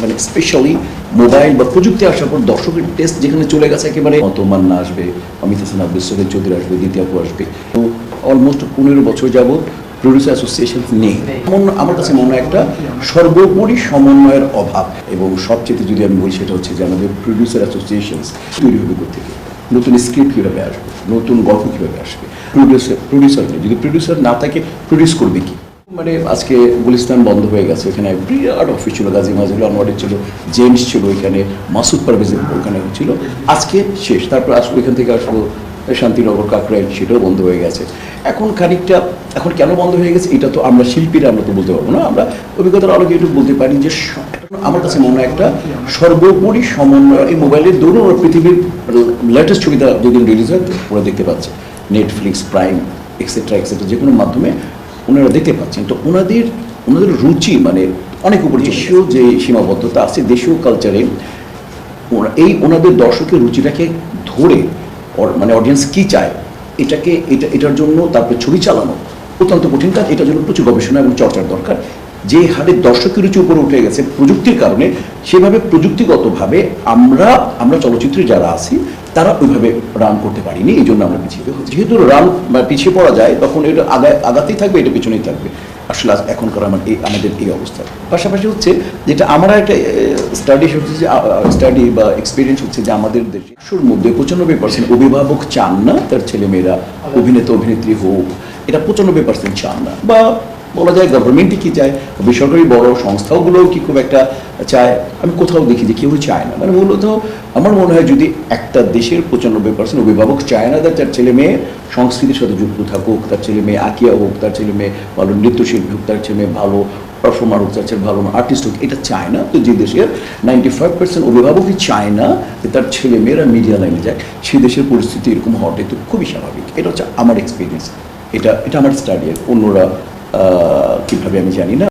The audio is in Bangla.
মানে স্পেশালি মোবাইল বা প্রযুক্তি আসার পর দর্শকের টেস্ট যেখানে চলে গেছে একেবারে অতমান্না আসবে অমিত হাসান আব্দুল সৈয়দ চৌধুরী আসবে দ্বিতীয় আপু আসবে। তো অলমোস্ট পনেরো বছর যাবত প্রডিউসার অ্যাসোসিয়েশন নেই। এমন আমার কাছে মনে হয় একটা সর্বোপরি সমন্বয়ের অভাব। এবং সবচেয়ে যদি আমি বলি সেটা হচ্ছে যে আমাদের প্রডিউসার অ্যাসোসিয়েশন তৈরি হবে থেকে নতুন স্ক্রিপ্ট কীভাবে আসবে? নতুন গল্প কীভাবে আসবে? প্রডিউসার প্রডিউসার নেই। যদি প্রডিউসার না থাকে প্রডিউস করবে কি? মানে আজকে গুলিস্তান বন্ধ হয়ে গেছে। এখানে বিরাট অফিস ছিল, গাজী মাজুল আনোয়ারের ছিল, জেমস ছিল ওইখানে, মাসুদ পারভেজ ওখানে ছিল। আজকে শেষ। তারপর আসব এখান থেকে আসব শান্তিনগর, কাকরাইল, সেটাও বন্ধ হয়ে গেছে। এখন খানিকটা, এখন কেন বন্ধ হয়ে গেছে এটা তো আমরা শিল্পীরা আমরা তো বলতে পারব না। আমরা অভিজ্ঞতার আলোকে একটু বলতে পারি যে আমার কাছে মনে হয় একটা সর্বোপরি সমন্বয়, এই মোবাইলের দরুন পৃথিবীর লেটেস্ট ছবিটা দুদিন রিলিজ হয়, ওরা দেখতে পাচ্ছে। নেটফ্লিক্স প্রাইম এক্সেট্রা এক্সেট্রা যে কোনো মাধ্যমে ওনারা দেখতে পাচ্ছেন। তো ওনাদের ওনাদের রুচি মানে অনেক উপর দেশীয় যে সীমাবদ্ধতা আছে, দেশীয় কালচারে এই ওনাদের দর্শকের রুচিটাকে ধরে মানে অডিয়েন্স কি চায়, এটাকে, এটা, এটার জন্য তারপরে ছবি চালানো অত্যন্ত কঠিন কাজ। এটার জন্য প্রচুর গবেষণা এবং চর্চার দরকার। যে হারে দর্শকের রুচি উপরে উঠে গেছে প্রযুক্তির কারণে, সেভাবে প্রযুক্তিগতভাবে আমরা আমরা চলচ্চিত্রে যারা আছি তারা ওইভাবে রান করতে পারিনি, এই জন্য আমরা পিছিয়ে। যেহেতু রান পিছিয়ে পড়া যায়, তখন এটা আগায় আগাতেই থাকবে, এটা পিছনেই থাকবে। আসলে এখনকার আমার এই, আমাদের এই অবস্থা। পাশাপাশি হচ্ছে যেটা আমার একটা স্টাডি হচ্ছে যে স্টাডি বা এক্সপিরিয়েন্স হচ্ছে যে আমাদের দেশের মধ্যে পঁচানব্বই পার্সেন্ট অভিভাবক চান না, তার ছেলেমেয়েরা অভিনেতা, অভিনেত্রী হোক, এটা পঁচানব্বই পার্সেন্ট চান না। বা বলা যায় গভর্নমেন্টই কি চায়? বেসরকারি বড় সংস্থাগুলোও কি খুব একটা চায়? আমি কোথাও দেখি যে কেউই চায় না। মানে মূলত আমার মনে হয় যদি একটা দেশের পঁচানব্বই পার্সেন্ট অভিভাবক চায় না তার ছেলে মেয়ে সংস্কৃতির সাথে যুক্ত থাকুক, তার ছেলে মেয়ে আঁকিয়া হোক, তার ছেলে মেয়ে ভালো নৃত্যশিল্পী হোক, তার ছেলে মেয়ে ভালো পারফর্মার হোক, তার ছেলে ভালো আর্টিস্ট হোক, এটা চায় না। তো যে দেশের নাইনটি ফাইভ পার্সেন্ট অভিভাবকই চায় না যে তার ছেলে মেয়েরা মিডিয়া লাইনে যায় সেই দেশের পরিস্থিতি এরকম হওয়াটাই তো খুবই স্বাভাবিক। এটা হচ্ছে আমার এক্সপিরিয়েন্স এটা এটা আমার স্টাডি অন্যরা আহ, কীভাবে আমি জানি না